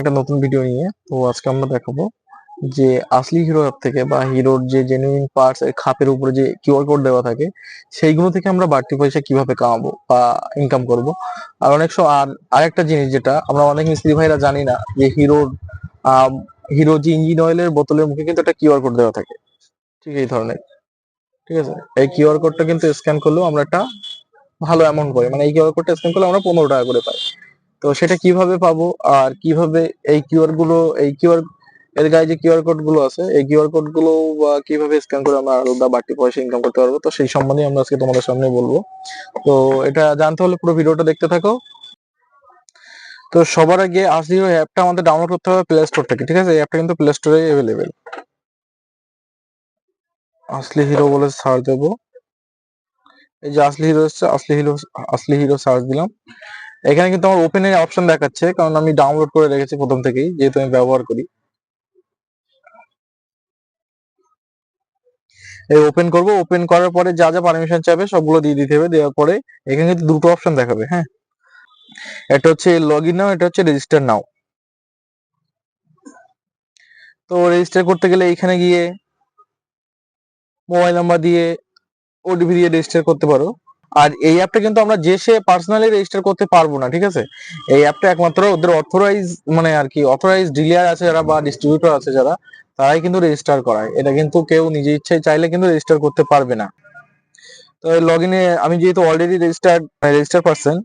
একটা নতুন ভিডিও নিয়ে। তো আজকে আমরা দেখাবো যে আসলি হিরো অ্যাপ থেকে বা হিরোর যে জেনুইন পার্টস খাপের উপরে যে কিউআর কোড দেওয়া থাকে, সেইগুলো থেকে আমরা বাড়তি পয়সা কীভাবে কামাবো বা ইনকাম করব? আর অনেক আর আরেকটা জিনিস যেটা আমরা অনেক মিস্ত্রি ভাইরা জানি না যে হিরোর হিরো যে ইঞ্জিন অয়েলের বোতলের মুখে কিন্তু একটা কিউআর কোড দেওয়া থাকে। ঠিক এই ধরনের। ঠিক আছে? এই কিউআর কোডটা কিন্তু স্ক্যান করলেও আমরা একটা ভালো অ্যামাউন্ট পাই। মানে এই কিউআর কোডটা স্ক্যান করলে আমরা পনেরো টাকা করে পাই। তো সেটা কীভাবে পাবো? আর কীভাবে এই কিউআরগুলো, এই কিউআর এর গায়ে যে কিউআর কোডগুলো আছে, এই কিউআর কোডগুলো, বা কীভাবে স্ক্যান করে আমরা আলাদা বাড়তি পয়সা ইনকাম করতে পারব? তো সেই সম্বন্ধে আমরা আজকে তোমাদের সামনে বলব। তো এটা জানতে হলে পুরো ভিডিওটা দেখতে থাকো। তো সবার আগে আসিও অ্যাপটা আমাদের ডাউনলোড করতে হবে প্লে স্টোর থেকে, ঠিক আছে? এই অ্যাপটা কিন্তু প্লে স্টোরে অ্যাভেলেবেল আসলি হিরো বলে সার্চ দেবো। এই যে আসলি হিরো এসছে আসলি হিরো আসলি হিরো সার্চ দিলাম। এখানে কিন্তু আমার ওপেন এর অপশন দেখাচ্ছে, কারণ আমি ডাউনলোড করে রেখেছি প্রথম থেকেই, যেহেতু আমি ব্যবহার করি। এই ওপেন করব ওপেন করার পরে যা যা পারমিশন চাবে সবগুলো দিয়ে দিতে হবে, দেওয়ার পরে এখানে কিন্তু দুটো অপশন দেখাবে হ্যাঁ। এটা হচ্ছে লগ ইন নাও এটা হচ্ছে রেজিস্টার নাও তো রেজিস্টার করতে গেলে এখানে গিয়ে মোবাইল নাম্বার দিয়ে ওটিপি দিয়ে রেজিস্টার করতে পারো। আর এই অ্যাপটা কিন্তু আমরা যে সে পার্সোনালি রেজিস্টার করতে পারব না, ঠিক আছে? এই অ্যাপটা একমাত্র ওদের অথরাইজ মানে আর কি অথরাইজ ডিলার আছে যারা বা ডিস্ট্রিবিউটর আছে যারা, তারাই কিন্তু রেজিস্টার করায়। এটা কিন্তু কেউ নিজে ইচ্ছায় চাইলে কিন্তু রেজিস্টার করতে পারবে না। তো লগ ইনে আমি যেহেতু অলরেডি রেজিস্টার্ড রেজিস্টার পারসন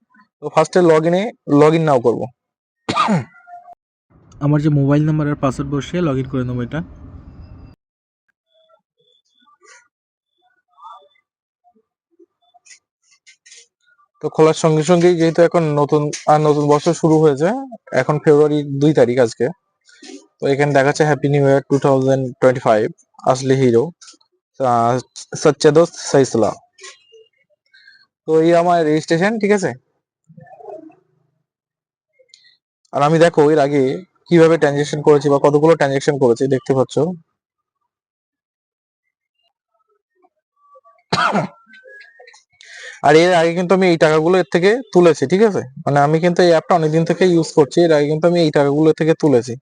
তো ফার্স্টে লগ ইনে লগ ইন নাও করব। আমার যে মোবাইল নাম্বার আর পাসওয়ার্ড বসিয়ে লগ ইন করে নেব এটা। তো খোলার সঙ্গে সঙ্গেই যেহেতু এখন নতুন, আর নতুন বছর শুরু হয়েছে, এখন ফেব্রুয়ারি দুই তারিখ আজকে। তো এখানে দেখাচ্ছে happy new year two thousand twenty five আসলি হিরো সচ্চে দোস্ত সাইসলা তো এই আমার রেজিস্ট্রেশন ঠিক আছে? আর আমি দেখো, এর আগে কীভাবে ট্রানজেকশন করেছি বা কতগুলো ট্রানজেকশন করেছি, দেখতে পাচ্ছ? আর এর আগে কিন্তু আমি এই টাকাগুলো এর থেকে তুলেছি, ঠিক আছে? মানে আমি কিন্তু এই অ্যাপটা অনেকদিন থেকে ইউজ করছি, এর আগে কিন্তু আমি এই টাকাগুলো থেকে তুলেছি।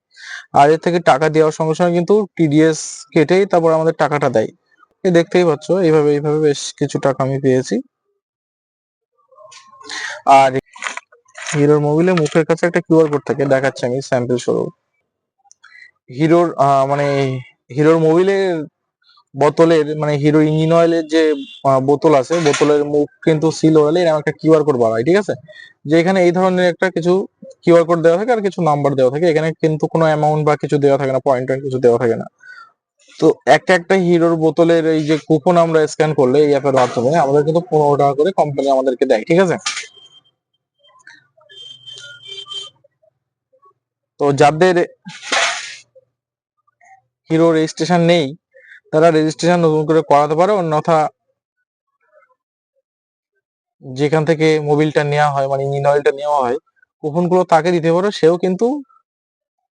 আর এর থেকে টাকা দেওয়ার সঙ্গে সঙ্গে কিন্তু টিডিএস কেটেই তারপর আমাদের টাকাটা দেয়। দেখতেই পাচ্ছ, এইভাবে এইভাবে বেশ কিছু টাকা আমি পেয়েছি। আর হিরোর মোবিলে মুখের কাছে একটা কিউআর কোড থাকে, দেখাচ্ছি আমি স্যাম্পল স্বরূপ। হিরোর মানে হিরোর মোবিলের বোতলের মানে হিরো ইঞ্জিন অয়েলের যে বোতল আছে, বোতলের মুখ কিন্তু সিল হলে এরকম একটা কিউআর কোড বাড়ায় ঠিক আছে? যে এখানে এই ধরনের একটা কিছু কিউআর কোড দেওয়া থাকে আর কিছু নাম্বার দেওয়া থাকে, এখানে কিন্তু কোনো অ্যামাউন্ট বা কিছু দেওয়া থাকে না পয়েন্ট কিছু দেওয়া থাকে না। তো একটা একটা হিরোর বোতলের এই যে কুপন আমরা স্ক্যান করলে এই অ্যাপের মাধ্যমে আমাদের কিন্তু পনেরো টাকা করে কোম্পানি আমাদেরকে দেয়, ঠিক আছে? তো যাদের হিরো রেজিস্ট্রেশন নেই তারা রেজিস্ট্রেশন নতুন করে করাতে পারে, অন্যথা যেখান থেকে মোবিলটা নেওয়া হয় মানে ইঞ্জিন অয়েলটা নেওয়া হয় কুপনগুলো তাকে দিতে পারো, সেও কিন্তু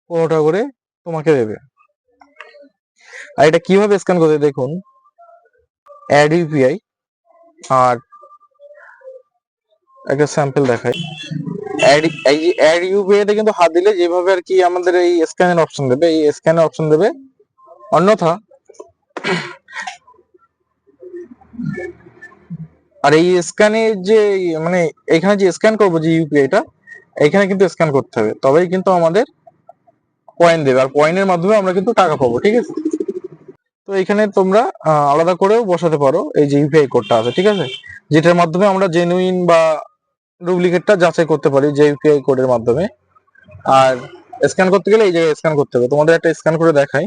পনেরোটা করে তোমাকে দেবে। আর এটা কীভাবে স্ক্যান করতে দেখুন অ্যাড ইউপিআই আর একটা স্যাম্পল দেখাই। অ্যাড অ্যাড ইউপিআই তে কিন্তু হাত দিলে যেভাবে আর কি আমাদের এই স্ক্যানের অপশন দেবে, এই স্ক্যানের অপশন দেবে, অন্যথা আর এই স্ক্যানে যে মানে এখানে যে স্ক্যান করব যে ইউপিআইটা এখানে কিন্তু স্ক্যান করতে হবে। তবেই কিন্তু আমাদের পয়েন্ট দেবে। আর পয়েন্টের মাধ্যমে আমরা কিন্তু টাকা পাবো, ঠিক আছে? তো এখানে তোমরা আলাদা করেও বসাতে পারো এই যে ইউপিআই কোডটা আছে, ঠিক আছে? যেটার মাধ্যমে আমরা জেনুইন বা ডুপ্লিকেটটা যাচাই করতে পারি যে ইউপিআই কোডের মাধ্যমে। আর স্ক্যান করতে গেলে এই জায়গায় স্ক্যান করতে হবে। তোমাদের একটা স্ক্যান করে দেখাই।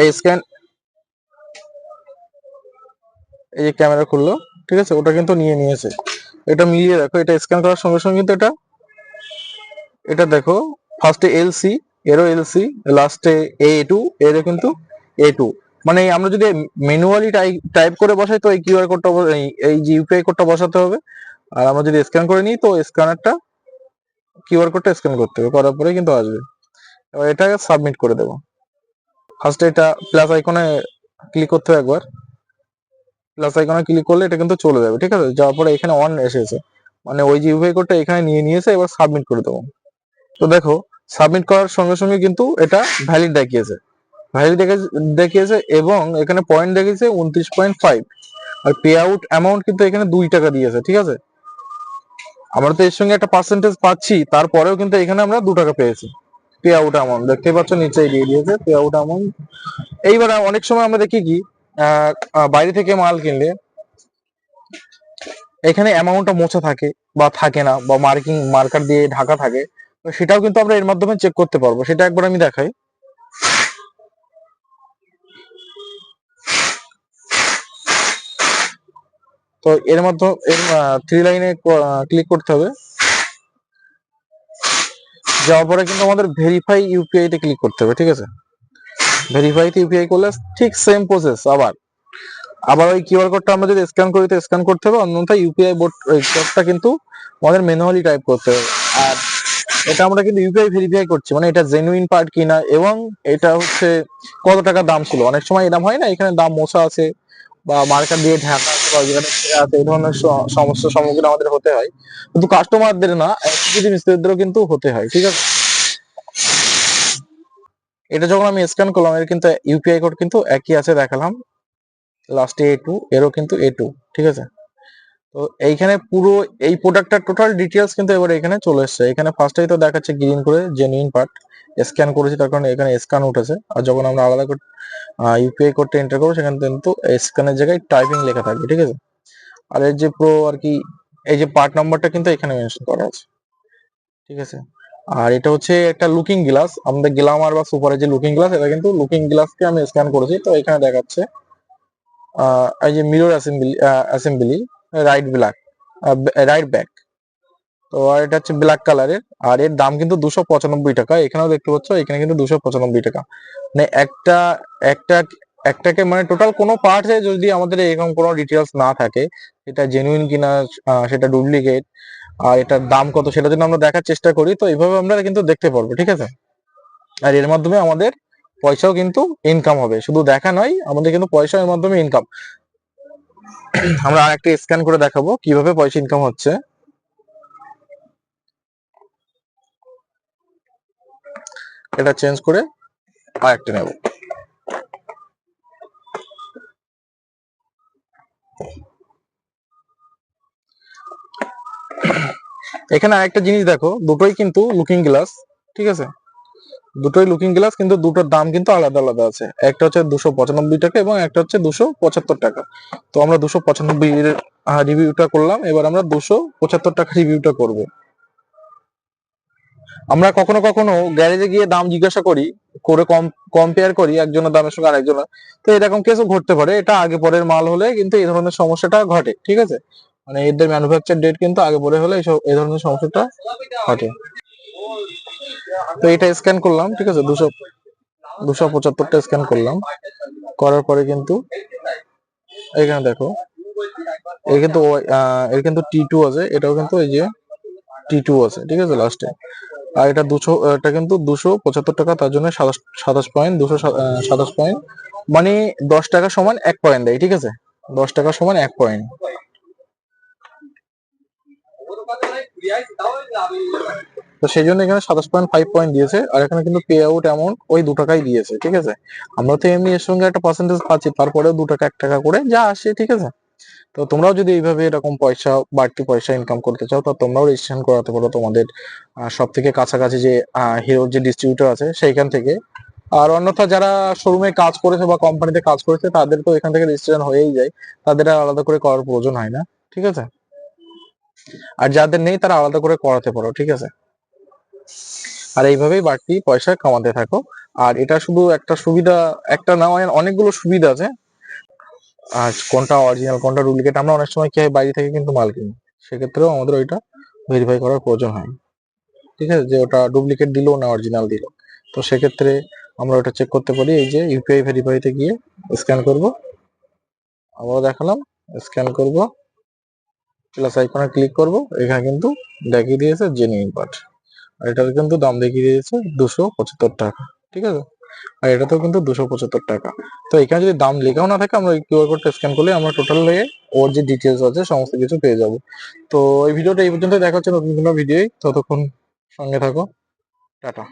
এই স্ক্যান এই যে ক্যামেরা খুললো, ঠিক আছে? ওটা কিন্তু নিয়ে নিয়েছে। এটা মিলিয়ে দেখো, এটা স্ক্যান করার সঙ্গে সঙ্গে কিন্তু এটা এটা দেখো ফার্স্টে এলসি এরও এলসি লাস্টে এ টু এরও কিন্তু এ টু মানে আমরা যদি ম্যানুয়ালি টাইপ করে বসাই, তো এই কিউআর কোডটা এই যে ইউপিআই কোডটা বসাতে হবে। আর আমরা যদি স্ক্যান করে নিই, তো স্ক্যানারটা কিউআর কোডটা স্ক্যান করতে হবে, করার পরে কিন্তু আসবে। এবার এটাকে সাবমিট করে দেবো। ফার্স্টে এটা প্লাস আইকনে ক্লিক করতে হবে একবার। প্লাস আইকনে ক্লিক করলে এটা কিন্তু চলে যাবে, ঠিক আছে? যাওয়ার পরে এখানে অন এসেছে। মানে ওই যে ইউপিআই কোডটা এখানে নিয়ে নিয়েছে, এবার সাবমিট করে দেবো। তো দেখো সাবমিট করার সঙ্গে সঙ্গে কিন্তু এটা ভ্যালিড দেখিয়েছে। ভ্যালিড দেখিয়েছে এবং এখানে পয়েন্ট দেখিয়েছে উনত্রিশ পয়েন্ট ফাইভ আর পে আউট অ্যামাউন্ট কিন্তু এখানে দুই টাকা দিয়েছে, ঠিক আছে? আমরা তো এর সঙ্গে একটা পার্সেন্টেজ পাচ্ছি, তারপরেও কিন্তু এখানে আমরা দু টাকা পেয়েছি। পে আউট অ্যামাউন্ট দেখতে পাচ্ছ নিচেই দিয়ে দিয়েছে পে আউট অ্যামাউন্ট এইবার অনেক সময় আমরা দেখি কি বাইরে থেকে মাল কিনলে এখানে অ্যামাউন্টটা মোছা থাকে বা থাকে না, বা মার্কিং মার্কার দিয়ে ঢাকা থাকে, তো সেটাও কিন্তু আমরা এর মাধ্যমে চেক করতে পারব। সেটা একবার আমি দেখাই। তো এর মাধ্যমে এর থ্রি লাইনে ক্লিক করতে হবে। যাওয়ার পরে কিন্তু আমাদের ভেরিফাই ইউপিআই তে ক্লিক করতে হবে, ঠিক আছে? ভেরিফাই তে ইউপিআই করলে ঠিক সেম প্রসেস আবার। আবার ওই কিউআর কোডটা আমরা যদি স্ক্যান করি, তো স্ক্যান করতে হবে, অন্যথায় ইউপিআই বোর্ড কোডটা কিন্তু আমাদের ম্যানুয়ালি টাইপ করতে হবে। আর এটা আমরা কিন্তু ইউপিআই ভেরিফাই করছি মানে এটা জেনুইন পার্ট কিনা, এবং এটা হচ্ছে কত টাকা দাম ছিল? অনেক সময় এরকম হয় না, এখানে দাম মোছা আছে, বা মার্কার দিয়ে ঢাকা বা যেখানে এই ধরনের সমস্যার সম্মুখীন আমাদের হতে হয়। কিন্তু কাস্টমারদের না এক্সিকিউটিভ মিস্ত্রিদেরও কিন্তু হতে হয়, ঠিক আছে? এটা যখন আমি স্ক্যান করলাম, এর কিন্তু ইউপিআই কোড কিন্তু একই আছে দেখালাম। লাস্টে এ টু এরও কিন্তু এ টু ঠিক আছে? তো এইখানে পুরো, এই প্রোডাক্টটার টোটাল ডিটেলস কিন্তু এবার এখানে চলে এসেছে। এখানে ফার্স্টেই তো দেখাচ্ছে গ্রিন করে জেনুইন পার্ট স্ক্যান করেছি, তার কারণে এখানে স্ক্যান উঠেছে। আর যখন আমরা আলাদা করে ইউপিআই কোডটা এন্টার করব, সেখানে কিন্তু স্ক্যানের জায়গায় টাইপিং লেখা থাকবে, ঠিক আছে? আর এর যে প্রো আর কি, এই যে পার্ট নাম্বারটা কিন্তু এখানে মেনশন করা আছে, ঠিক আছে? আর এটা হচ্ছে একটা লুকিং গ্লাস আমাদের গ্লামার বা সুপারের যে লুকিং গ্লাস এটা কিন্তু লুকিং গ্লাসকে আমি স্ক্যান করেছি, তো এখানে দেখাচ্ছে এই যে mirror assembly assembly right black right back তো আর এটা হচ্ছে ব্ল্যাক কালারের আর এর দাম কিন্তু দুশো পঁচানব্বই টাকা। এখানেও দেখতে পাচ্ছ, এখানে কিন্তু দুশো পঁচানব্বই টাকা। মানে একটা একটা, একটাকে মানে টোটাল কোনো পার্টসে যদি আমাদের এরকম কোনো ডিটেলস না থাকে, সেটা জেনুইন কিনা সেটা ডুপ্লিকেট আর এটার দাম কত সেটা যদি আমরা দেখার চেষ্টা করি। তো এইভাবে আমরা কিন্তু দেখতে পারব, ঠিক আছে? আর এর মাধ্যমে আমাদের পয়সাও কিন্তু ইনকাম হবে। শুধু দেখা নয়, আমাদের কিন্তু পয়সা এর মাধ্যমে ইনকাম আমরা আর একটা স্ক্যান করে দেখাবো কীভাবে পয়সা ইনকাম হচ্ছে। এটা চেঞ্জ করে আরেকটা নেব। এখানে আরেকটা জিনিস দেখো, দুটোই কিন্তু লুকিং গ্লাস ঠিক আছে? দুটোই লুকিং গ্লাস কিন্তু দুটোর দাম কিন্তু আলাদা আলাদা আছে। একটা হচ্ছে দুশো পঁচানব্বই টাকা এবং একটা হচ্ছে দুশো পঁচাত্তর টাকা। তো আমরা দুশো পঁচানব্বই রিভিউটা করলাম, এবার আমরা দুশো পঁচাত্তর টাকা রিভিউটা করব। আমরা কখনো কখনো গ্যারেজে গিয়ে দাম জিজ্ঞাসা করি, করে কম কম্পেয়ার করি একজনের দামের সঙ্গে আরেকজনের। তো এরকম কেসও ঘটতে পারে, এটা আগে পরের মাল হলে কিন্তু এই ধরনের সমস্যাটা ঘটে, ঠিক আছে? মানে এদের ম্যানুফ্যাকচার ডেট কিন্তু আগে পরে হলে এইসব এই ধরনের সমস্যাটা ঘটে। তো এটা স্ক্যান করলাম, ঠিক আছে? দুশো দুশো পঁচাত্তরটা স্ক্যান করলাম। করার পরে কিন্তু এখানে দেখো এর কিন্তু এর কিন্তু টি টু আছে, এটাও কিন্তু এই যে টি টু আছে, ঠিক আছে? লাস্টে আর এটা দুশো, এটা কিন্তু দুশো পঁচাত্তর টাকা, তার জন্য সাতাশ সাতাশ পয়েন্ট দুশো সাতাশ পয়েন্ট মানে দশ টাকা সমান এক পয়েন্ট দেয়, ঠিক আছে? দশ টাকা সমান এক পয়েন্ট তো সেই জন্য এখানে সাতাশ পয়েন্ট ফাইভ পয়েন্ট দিয়েছে, আর এখানে কিন্তু পে আউট অ্যামাউন্ট ওই দু টাকাই দিয়েছে, ঠিক আছে? আমরা তো এমনি এর সঙ্গে একটা পার্সেন্টেজ পাচ্ছি, তারপরেও দু টাকা, এক টাকা করে যা আসে, ঠিক আছে? তো তোমরাও যদি এইভাবে এরকম পয়সা, বাড়তি পয়সা ইনকাম করতে চাও, তো তোমরাও রেজিস্ট্রেশন করাতে পারো তোমাদের সব থেকে কাছাকাছি যে হিরোর যে ডিস্ট্রিবিউটর আছে, সেইখান থেকে। আর অন্যথা যারা শোরুমে কাজ করেছে বা কোম্পানিতে কাজ করেছে, তাদের তো এখান থেকে রেজিস্ট্রেশন হয়েই যায়। তাদের আলাদা করে করার প্রয়োজন হয় না, ঠিক আছে? আর যাদের নেই, তারা আলাদা করে করাতে পারো, ঠিক আছে? আর এইভাবেই বাড়তি পয়সা কামাতে থাকো। আর এটা শুধু একটা সুবিধা, একটা না, অনেকগুলো সুবিধা আছে। আর কোনটা অরিজিনাল কোনটা ডুপ্লিকেট আমরা অনেক সময় কি হয় বাইরে থেকে কিন্তু মাল কিনি। সেক্ষেত্রেও আমাদের ওইটা ভেরিফাই করার প্রয়োজন হয়। ঠিক আছে? যে ওটা ডুপ্লিকেট দিলো না অরিজিনাল দিল। তো সেক্ষেত্রে আমরা ওটা চেক করতে পারি। এই যে ইউপিআই ভেরিফাইতে গিয়ে স্ক্যান করব। আবার দেখালাম। স্ক্যান করব। প্লাস আইকনে ক্লিক করব। এখানে কিন্তু দেখিয়ে দিয়েছে জেনুইন পার্ট আর এটার কিন্তু দাম দেখিয়ে দিয়েছে দুশো পঁচাত্তর টাকা। ঠিক আছে? আর এটাতেও কিন্তু দুশো পঁচাত্তর টাকা। তো এখানে যদি দাম লেখাও না থাকে, আমরা কিউআর কোডটা স্ক্যান করলে আমরা টোটাল হয়ে ওর যে ডিটেলস আছে, সমস্ত কিছু পেয়ে যাব। তো এই ভিডিওটা এই পর্যন্ত দেখা হচ্ছে নতুন কোনো ভিডিওই ততক্ষণ সঙ্গে থাকো। টাটা।